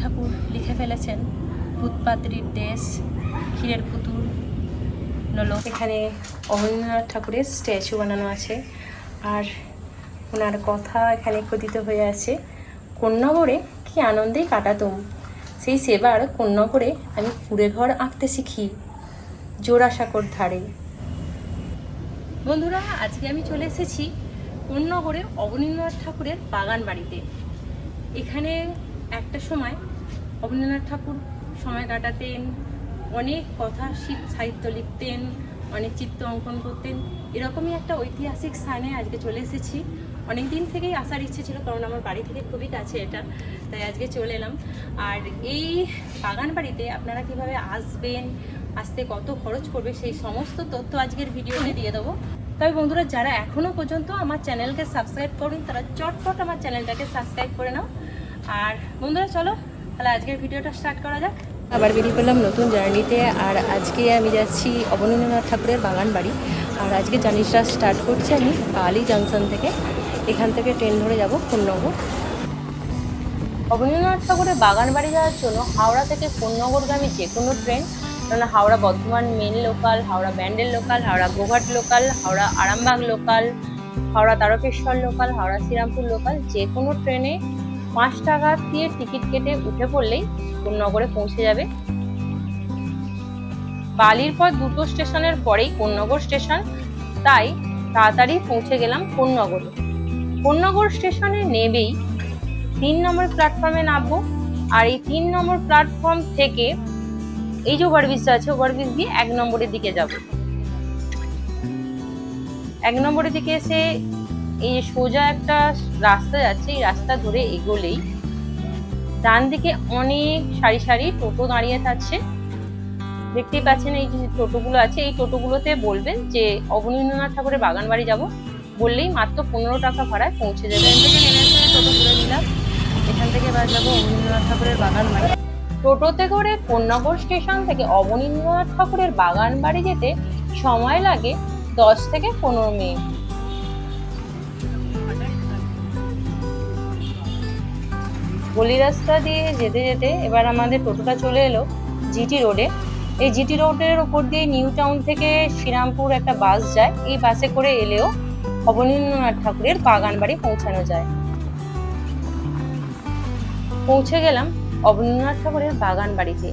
ঠাকুর লিখে ফেলেছেন। ভূতপাত্রীর দেশ ক্ষীরের পুতুল নলো এখানে অবনীন্দ্রনাথ ঠাকুরের স্ট্যাচু বানানো আছে। আর ওনার কথা এখানে কথিত হয়ে আছে কন্যাগড়ে কি আনন্দেই কাটাতুম? সেই সেবার কন্যাগড়ে আমি কুড়ে ঘর আঁকতে শিখি জোড়াসাঁকোর ধারে। বন্ধুরা আজকে আমি চলে এসেছি কন্যাগড়ে অবনীন্দ্রনাথ ঠাকুরের বাগান বাড়িতে এখানে একটা সময় অবনীন্দ্রনাথ ঠাকুর সময় কাটাতেন, অনেক কথা সাহিত্য লিখতেন, অনেক চিত্র অঙ্কন করতেন। এরকমই একটা ঐতিহাসিক স্থানে আজকে চলে এসেছি। অনেক দিন থেকেই আসার ইচ্ছে ছিল, কারণ আমার বাড়ি থেকে খুবই কাছে এটা, তাই আজকে চলে এলাম। আর এই বাগান বাড়িতে আপনারা কীভাবে আসবেন, আসতে কত খরচ করবে, সেই সমস্ত তথ্য আজকের ভিডিওতে দিয়ে দেবো। তবে বন্ধুরা, যারা এখনও পর্যন্ত আমার চ্যানেলকে সাবস্ক্রাইব করুন তারা চটপট আমার চ্যানেলটাকে সাবস্ক্রাইব করে নাও। আর বন্ধুরা, চলো তাহলে আজকের ভিডিওটা স্টার্ট করা যাক। আবার বেরিয়ে পড়লাম নতুন জার্নিতে আর আজকে আমি যাচ্ছি অবনীন্দ্রনাথ ঠাকুরের বাগান বাড়ি। আর আজকে জার্নিটা স্টার্ট করছি আমি কালী জংশন থেকে। এখান থেকে ট্রেন ধরে যাব পূর্ণনগর। অবনীন্দ্রনাথ ঠাকুরের বাগান বাড়ি যাওয়ার জন্য হাওড়া থেকে পূর্ণনগরগামী যে কোনো ট্রেন কারণ Howrah Bardhaman main local Howrah Bandel local Howrah Goghat local Howrah Arambagh local Howrah Tarakeswar local Howrah Srirampur local যে কোনো ট্রেনে পাঁচ টাকা দিয়ে টিকিট কেটে উঠে পড়লেই কোন্নগরে পৌঁছে যাবে। বালির পর দুটো স্টেশনের পরেই কোন্নগর স্টেশন, তাই তাড়াতাড়ি পৌঁছে গেলাম কোন্নগরে। কোন্নগর স্টেশনে নেবেই তিন নম্বর প্ল্যাটফর্মে নামবো, আর এই তিন নম্বর প্ল্যাটফর্ম থেকে এই যে ওভারব্রিজটা আছে ওভারব্রিজ দিয়ে এক নম্বরের দিকে যাব। এক নম্বরের দিকে এসে এই সোজা একটা রাস্তা যাচ্ছে, এই রাস্তা ধরে এগোলেই ডান দিকে অনেক সারি সারি টোটো দাঁড়িয়ে থাকছে। দেখতেই পাচ্ছেন এই যে টোটোগুলো আছে, এই টোটোগুলোতে বলবেন যে, অবনীন্দ্রনাথ ঠাকুরের বাগান বাড়ি যাব বললেই মাত্র পনেরো টাকা ভাড়ায় পৌঁছে যাবে। এখান থেকে নেমে টোটো ঘুরে নিলাম। এখান থেকে যাব অবনীন্দ্রনাথ ঠাকুরের বাগান বাড়ি টোটোতে করে কোন্নগর স্টেশন থেকে অবনীন্দ্রনাথ ঠাকুরের বাগান বাড়ি যেতে সময় লাগে দশ থেকে পনেরো মিনিট। গলি রাস্তা দিয়ে যেতে যেতে এবার আমাদের টোটোটা চলে এলো জিটি রোডে। এই জিটি রোডের ওপর দিয়ে নিউ টাউন থেকে শ্রীরামপুর একটা বাস যায়। এই বাসে করে এলেও অবনীন্দ্রনাথ ঠাকুরের বাগান বাড়ি পৌঁছানো যায়। পৌঁছে গেলাম অবনীন্দ্রনাথ ঠাকুরের বাগান বাড়িতে।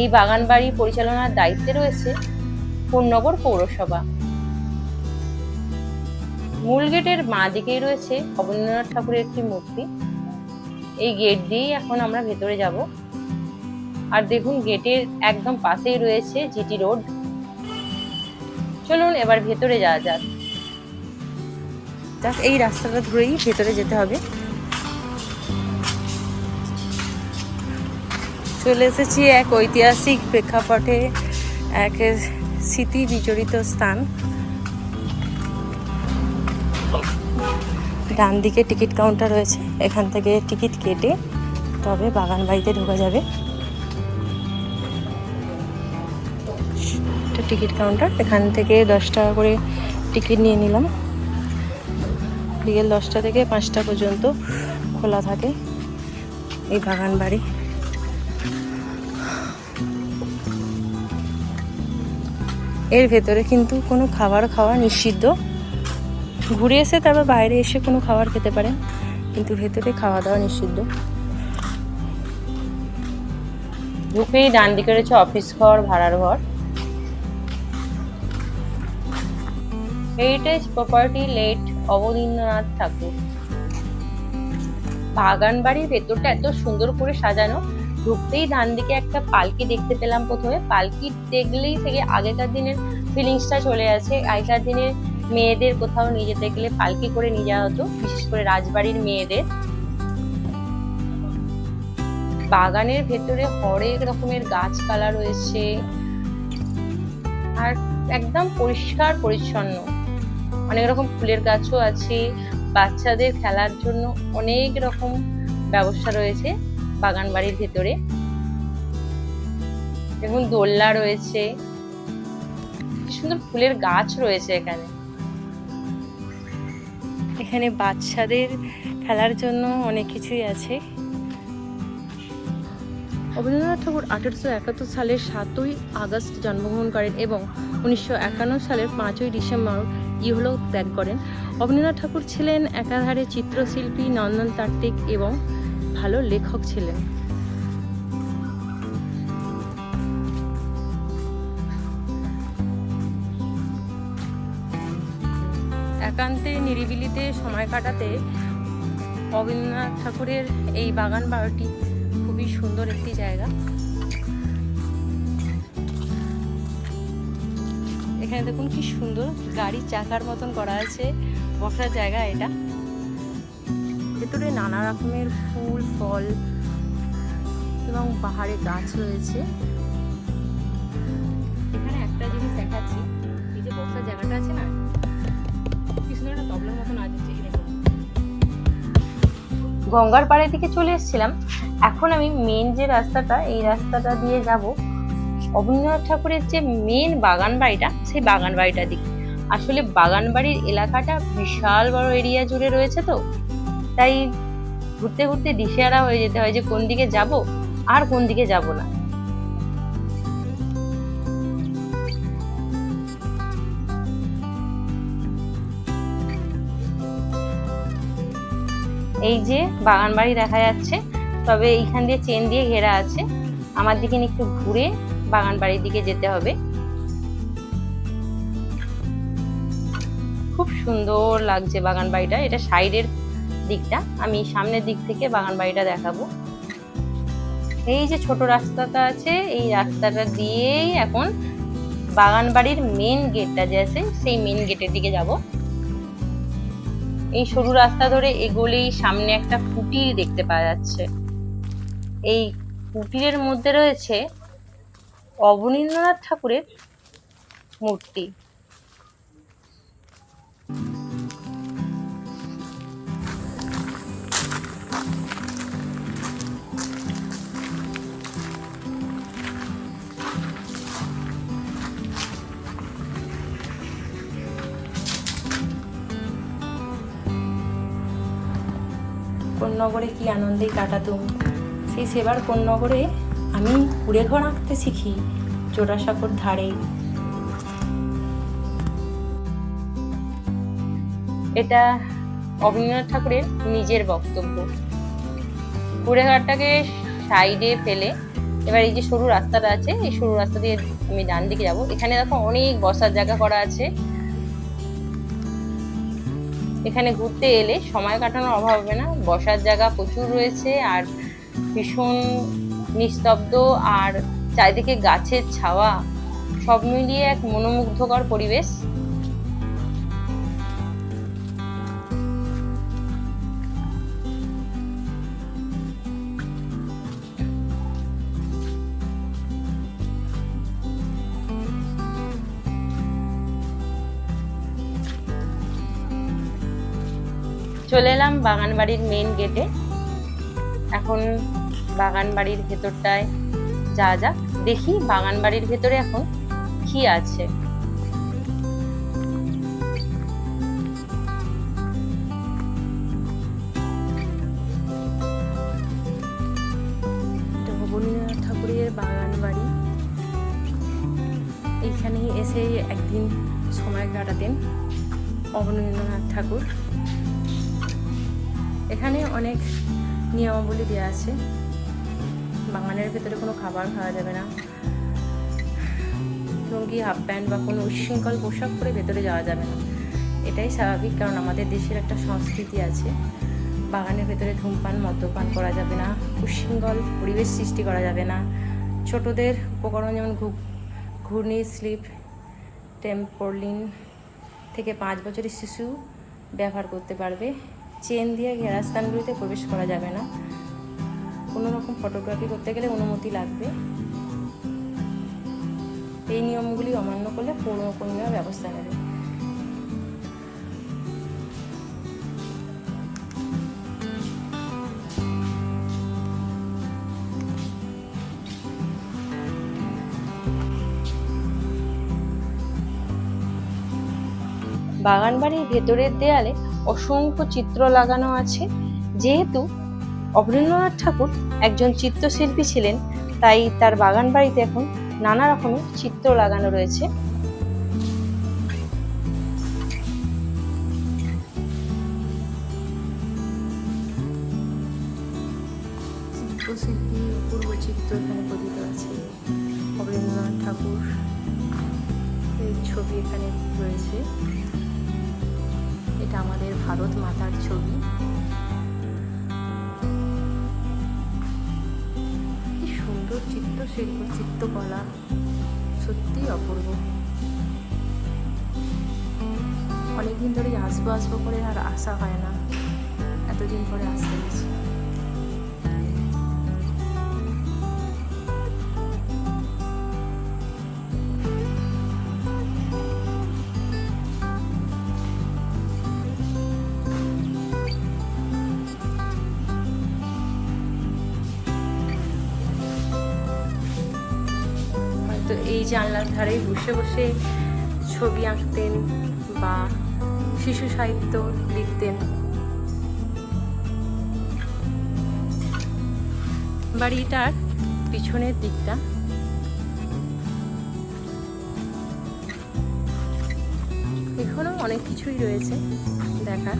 এই বাগান বাড়ি পরিচালনার দায়িত্বে রয়েছে পূর্ণগর পৌরসভা। মূল গেটের মা দিকেই রয়েছে অবনীন্দ্রনাথ ঠাকুরের একটি মূর্তি। এই গেট দিয়েই এখন আমরা ভেতরে যাব। আর দেখুন গেটের একদম পাশেই রয়েছে জিটি রোড চলুন এবার ভেতরে যাওয়া যাক। যাক, এই রাস্তাটা ধরেই ভেতরে যেতে হবে। চলে এসেছি এক ঐতিহাসিক প্রেক্ষাপটে, এক স্মৃতি বিজড়িত স্থান। ডান দিকে টিকিট কাউন্টার রয়েছে, এখান থেকে টিকিট কেটে তবে বাগান বাড়িতে ঢোকা যাবে। এটা টিকিট কাউন্টার, এখান থেকে দশ টাকা করে টিকিট নিয়ে নিলাম। বিকেল দশটা থেকে পাঁচটা পর্যন্ত খোলা থাকে এই বাগান বাড়ি। এর ভেতরে কিন্তু কোনো খাবার খাওয়া নিষিদ্ধ। ঘুরে এসে তারপর বাইরে এসে কোনো খাবার খেতে পারেন কিন্তু ভেতরে খাওয়া দাওয়া নিষিদ্ধ। ঢুকেই ডান দিকে রয়েছে অফিস ঘর, ভাড়ার ঘর। Heritage property late Abanindranath Tagore. বাগান বাড়ির ভেতরটা এত সুন্দর করে সাজানো, ঢুকতেই ডান দিকে একটা পালকি দেখতে পেলাম প্রথমে। পালকি দেখলেই থেকে আগেকার দিনের ফিলিংসটা চলে আসে, আগেকার দিনের মেয়েদের কোথাও নিয়ে যেতে গেলে পালকি করে নিয়ে যাওয়া হতো, বিশেষ করে রাজবাড়ির মেয়েদের। বাগানের ভেতরে হরেক রকমের গাছপালা রয়েছে, আর একদম পরিষ্কার পরিচ্ছন্ন। অনেক রকম ফুলের গাছও আছে, বাচ্চাদের খেলার জন্য অনেক রকম ব্যবস্থা রয়েছে বাগান বাড়ির ভেতরে। দেখুন দোলনা রয়েছে সুন্দর ফুলের গাছ রয়েছে এখানে। এখানে বাচ্চাদের খেলার জন্য অনেক কিছুই আছে। রবীন্দ্রনাথ ঠাকুর আঠেরোশো একাত্তর সালের সাতই আগস্ট জন্মগ্রহণ করেন এবং উনিশশো একান্ন সালের পাঁচই ডিসেম্বর ইহল ত্যাগ করেন। রবীন্দ্রনাথ ঠাকুর ছিলেন একাধারে চিত্রশিল্পী, নন্দন তাত্ত্বিক এবং ভালো লেখক ছিলেন। একান্তে, নিরিবিলিতে সময় কাটাতে অবনীন্দ্রনাথ ঠাকুরের এই বাগান বাড়িটি খুবই সুন্দর একটি জায়গা। এখানে দেখুন কি সুন্দর গাড়ির চাকার মতন করা আছে, বসার জায়গা এটা। ভেতরে নানা রকমের ফুল, ফল এবং পাহাড়ে গাছ রয়েছে। গঙ্গার পাড়ের দিকে চলে এসেছিলাম। এখন আমি মেন যে রাস্তাটা, এই রাস্তাটা দিয়ে যাব অবনীন্দ্রনাথ ঠাকুরের যে মেন বাগান বাড়িটা, সেই বাগান বাড়িটার দিকে। আসলে বাগান বাড়ির এলাকাটা বিশাল বড় এরিয়া জুড়ে রয়েছে তো। তাই ঘুরতে ঘুরতে দিশেহারা হয়ে যেতে হয় যে কোন দিকে যাব আর কোন দিকে যাব না। এই যে বাগান বাড়ি দেখা যাচ্ছে, তবে এইখান দিয়ে চেন দিয়ে ঘেরা আছে। আমার দিকে একটু ঘুরে বাগান বাড়ির দিকে যেতে হবে। খুব সুন্দর লাগছে বাগান বাড়িটা, এটা সাইডের দিকটা। আমি সামনের দিক থেকে বাগান বাড়িটা দেখাবো। এই যে ছোট রাস্তাটা আছে, এই রাস্তাটা দিয়েই এখন বাগান বাড়ির মেন গেটটা যে আছে, সেই মেন গেটের দিকে যাব। এই সরু রাস্তা ধরে এগোলেই সামনে একটা কুটির দেখতে পাওয়া যাচ্ছে। এই কুটিরের মধ্যে রয়েছে অবনীন্দ্রনাথ ঠাকুরের মূর্তি। নগরে কি আনন্দেই কাটাতুম? সেই সেবার কোন নগরে আমি কুড়ে ঘর আঁকতে শিখি জোড়াসাঁকোর ধারে। এটা অবনীন্দ্রনাথ ঠাকুরের নিজের বক্তব্য। কুড়েঘাটটাকে সাইডে ফেলে, এবার এই যে সরু রাস্তাটা আছে, এই সরু রাস্তা দিয়ে আমি ডান দিকে যাব। এখানে দেখো অনেক বসার জায়গা করা আছে। এখানে ঘুরতে এলে সময় কাটানোর অভাব হবে না। বসার জায়গা প্রচুর রয়েছে আর ভীষণ নিস্তব্ধ আর চারিদিকে গাছের ছাওয়া, সব মিলিয়ে এক মনোমুগ্ধকর পরিবেশ। চলে এলাম বাগান বাড়ির মেন গেটে এখন বাগান বাড়ির ভেতরটায় যা যাক দেখি বাগান বাড়ির ভেতরে এখন কি আছে। ঠাকুরের এসে একদিন সময় কাটাতেন অবনীন্দ্রনাথ ঠাকুর। এখানে অনেক নিয়মাবলী দেওয়া আছে। বাগানের ভেতরে কোনো খাবার খাওয়া যাবে না। লুঙ্গি হাফ প্যান্ট বা কোনো উচ্ছৃঙ্খল পোশাক পরে ভেতরে যাওয়া যাবে না। এটাই স্বাভাবিক কারণ আমাদের দেশের একটা সংস্কৃতি আছে। বাগানের ভেতরে ধূমপান, মদ্যপান করা যাবে না। উচ্ছৃঙ্খল পরিবেশ সৃষ্টি করা যাবে না। ছোটদের উপকরণ যেমন ঘূর্ণি, স্লিপ টেম্পোলিন থেকে পাঁচ বছরের শিশু ব্যবহার করতে পারবে। চেন দিয়ে ঘেরা স্থানগুলিতে প্রবেশ করা যাবে না। কোনো রকম ফটোগ্রাফি করতে গেলে অনুমতি লাগবে। এই নিয়মগুলি অমান্য করলে পৌরকর্মীরা ব্যবস্থা নেবে। বাগানবাড়ির ভেতরের দেয়ালে অসংখ্য চিত্র লাগানো আছে। যেহেতু অবনীন্দ্রনাথ ঠাকুর একজন চিত্রশিল্পী ছিলেন, তাই তার বাগান বাড়িতে এখন নানা রকমের চিত্র লাগানো রয়েছে। ঠাকুর ছবি এখানে রয়েছে। এটা আমাদের ভারত মাতার ছবি। কি সুন্দর চিত্র চিত্রশিল্প চিত্রকলা। সত্যিই অপূর্ব। অনেকদিন ধরেই আসব আসব করে আর আসা হয় না। এতদিন পরে আসতে গেছি। এই জানলার ধারে বসে বসে ছবি আঁকতেন বা শিশু সাহিত্য লিখতেন। বাড়িটার পিছনের দিকটা। এখনও অনেক কিছুই রয়েছে দেখার।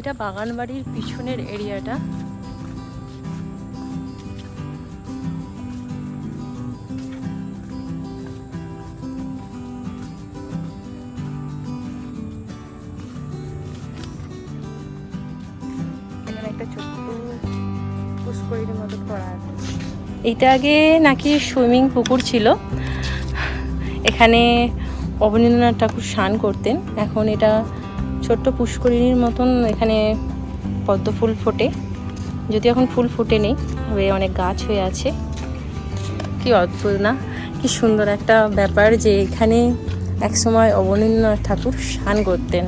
এটা বাগান বাড়ির পিছনের এরিয়াটা। এইটা আগে নাকি সুইমিং পুকুর ছিল। এখানে অবনীন্দ্রনাথ ঠাকুর স্নান করতেন। এখন এটা ছোট্ট পুষ্করিণীর মতন এখানে পদ্ম ফুল ফোটে। যদি এখন ফুল ফুটে নেই, তবে অনেক গাছ হয়ে আছে। কি অদ্ভুত না? কি সুন্দর একটা ব্যাপার যে এখানে একসময় অবনীন্দ্রনাথ ঠাকুর স্নান করতেন।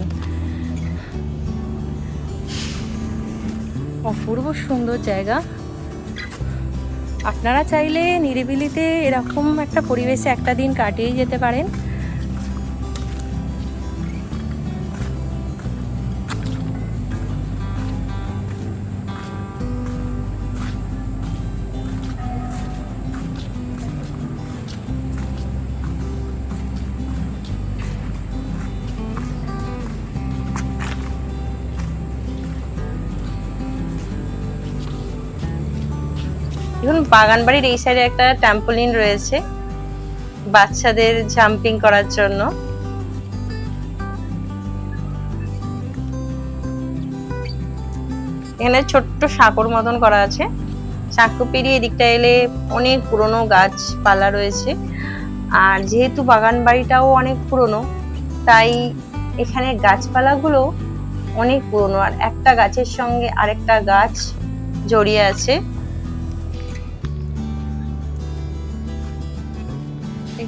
অপূর্ব সুন্দর জায়গা। আপনারা চাইলে নিরিবিলিতে এরকম একটা পরিবেশে একটা দিন কাটিয়ে যেতে পারেন। এখন বাগান বাড়ির এই সাইডে একটা ট্যাম্পোলিন রয়েছে বাচ্চাদের জাম্পিং করার জন্য। এখানে ছোট্ট সাঁকোর মতন করা আছে। সাঁকো পেরিয়ে এদিকটা এলে অনেক পুরনো গাছপালা রয়েছে। আর যেহেতু বাগান বাড়িটাও অনেক পুরনো, তাই এখানে গাছপালাগুলো অনেক পুরনো। আর একটা গাছের সঙ্গে আরেকটা গাছ জড়িয়ে আছে।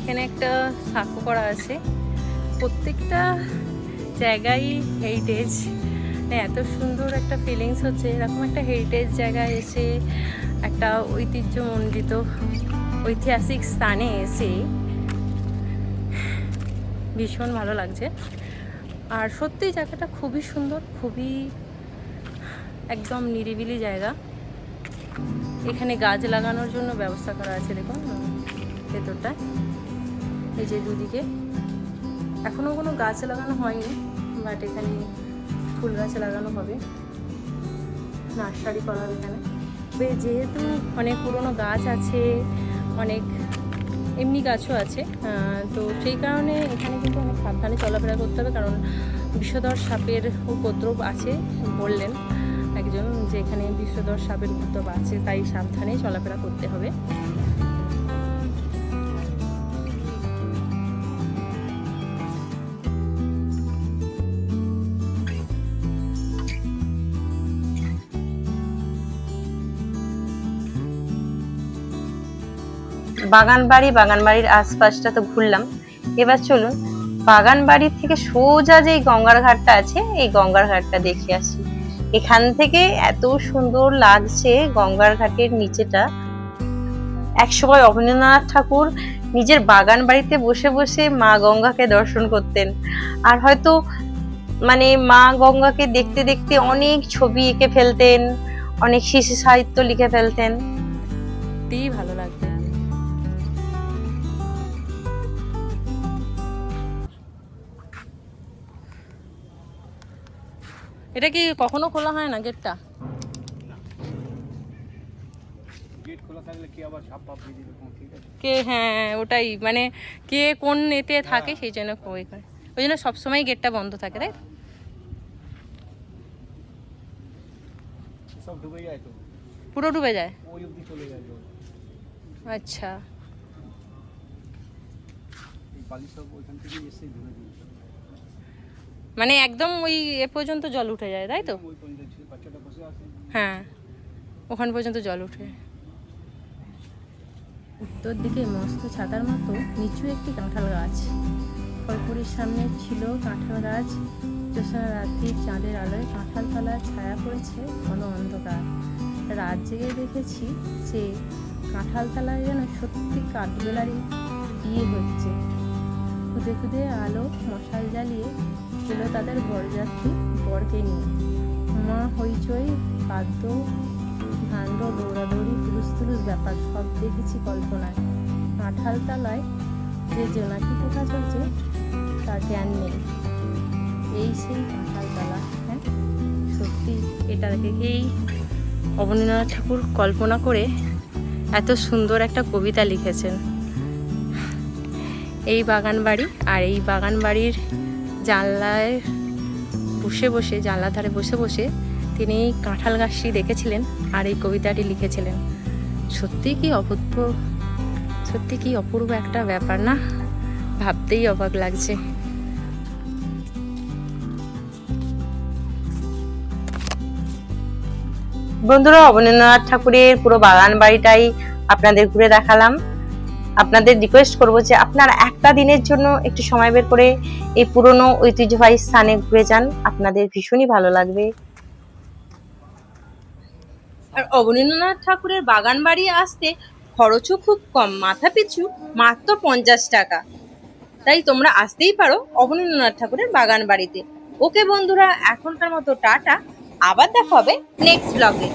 এখানে একটা সাঁকো করা আছে। প্রত্যেকটা জায়গায় হেরিটেজ এত সুন্দর একটা ফিলিংস হচ্ছে। এরকম একটা হেরিটেজ জায়গায় এসে একটা ঐতিহ্যমণ্ডিত ঐতিহাসিক স্থানে এসে ভীষণ ভালো লাগছে। আর সত্যি জায়গাটা খুবই সুন্দর, খুবই একদম নিরিবিলি জায়গা। এখানে গাছ লাগানোর জন্য ব্যবস্থা করা আছে, দেখুন, ভেতরটায়। এই যে দুদিকে। এখনও কোনো গাছ লাগানো হয়নি বাট এখানে ফুল গাছ লাগানো হবে। নার্সারি করা হবে এখানে। যেহেতু অনেক পুরনো গাছ আছে, অনেক এমনি গাছও আছে তো সেই কারণে এখানে কিন্তু অনেক সাবধানে চলাফেরা করতে হবে, কারণ বিষধর সাপের উপদ্রব আছে, বললেন একজন যে এখানে বিষধর সাপের উপদ্রব আছে, তাই সাবধানে চলাফেরা করতে হবে। বাগান বাড়ি বাগান বাড়ির আশপাশটা তো ঘুরলাম। এবার চলুন বাগান বাড়ির থেকে সোজা যেই গঙ্গার ঘাটটা আছে, এই গঙ্গার ঘাটটা দেখে আসি। এখান থেকে এত সুন্দর লাগছে গঙ্গার ঘাটের নিচেটা। একসময় অবনীন্দ্রনাথ ঠাকুর নিজের বাগান বাড়িতে বসে বসে মা গঙ্গাকে দর্শন করতেন। আর হয়তো মানে মা গঙ্গাকে দেখতে দেখতে অনেক ছবি এঁকে ফেলতেন, অনেক শিশু সাহিত্য লিখে ফেলতেন। ভালো লাগবে এটা কি কখনো খোলা হয় না গেটটা? কি হ্যাঁ ওটাই। মানে কে কোন এতে থাকে সেই জন্য ওই করে ওই জন্য সবসময় গেটটা বন্ধ থাকে তাই? পুরো ডুবে যায়? আচ্ছা। বালি সব ওইখান থেকে এসে ধরে দিয়ে মানে একদম ওই এ পর্যন্ত জল উঠে যায়, তাই তো? হ্যাঁ ওখান পর্যন্ত জল উঠে উত্তর দিকে মস্ত ছাতার মতো নিচু একটি কাঁঠাল গাছ। ফলপুরির সামনে ছিল কাঁঠাল গাছ। জ্যোৎস্না রাত্রির চাঁদের আলোয় কাঁঠাল তলার ছায়া পড়েছে ঘন অন্ধকার। রাত জেগে দেখেছি যে কাঁঠাল তলায় যেন সত্যি কাঠবেলারই বিয়ে হচ্ছে। খুদে খুদে আলো মশাল জ্বালিয়ে এলো তাদের বরযাত্রী, বরকে নিয়ে। মা হইচই, বাদ্য ভাণ্ড দৌড়াদৌড়ি হুলুস তুলুস ব্যাপার, সব দেখেছি কল্পনায়। কাঁঠাল তলায় যে জোনাকি পোকা চলছে, তার জ্ঞান নেই। এই সেই কাঁঠাল তলা হ্যাঁ? সত্যি এটা দেখেই অবনীন্দ্রনাথ ঠাকুর কল্পনা করে এত সুন্দর একটা কবিতা লিখেছেন। এই বাগান বাড়ি আর এই বাগান বাড়ির জানলায় বসে বসে, জানলার ধারে বসে বসে তিনি কাঁঠাল গাছটি দেখেছিলেন আর এই কবিতাটি লিখেছিলেন। সত্যি কি অভূত, সত্যি কি অপূর্ব একটা ব্যাপার না? ভাবতেই অবাক লাগছে। বন্ধুরা, অবনীন্দ্রনাথ ঠাকুরের পুরো বাগান বাড়িটাই আপনাদের ঘুরে দেখালাম। আপনাদের রিকোয়েস্ট করব যে আপনারা একটা দিনের জন্য একটু সময় বের করে এই পুরনো ঐতিহ্যবাহী স্থানে ঘুরে যান। আপনাদের ভীষণই ভালো লাগবে। আর অবনীন্দ্রনাথ ঠাকুরের বাগান বাড়ি আসতে খরচও খুব কম, মাথা পিছু মাত্র পঞ্চাশ টাকা। তাই তোমরা আসতেই পারো অবনীন্দ্রনাথ ঠাকুরের বাগান বাড়িতে। ওকে বন্ধুরা, এখনকার মতো টাটা। আবার দেখা হবে নেক্সট ব্লগে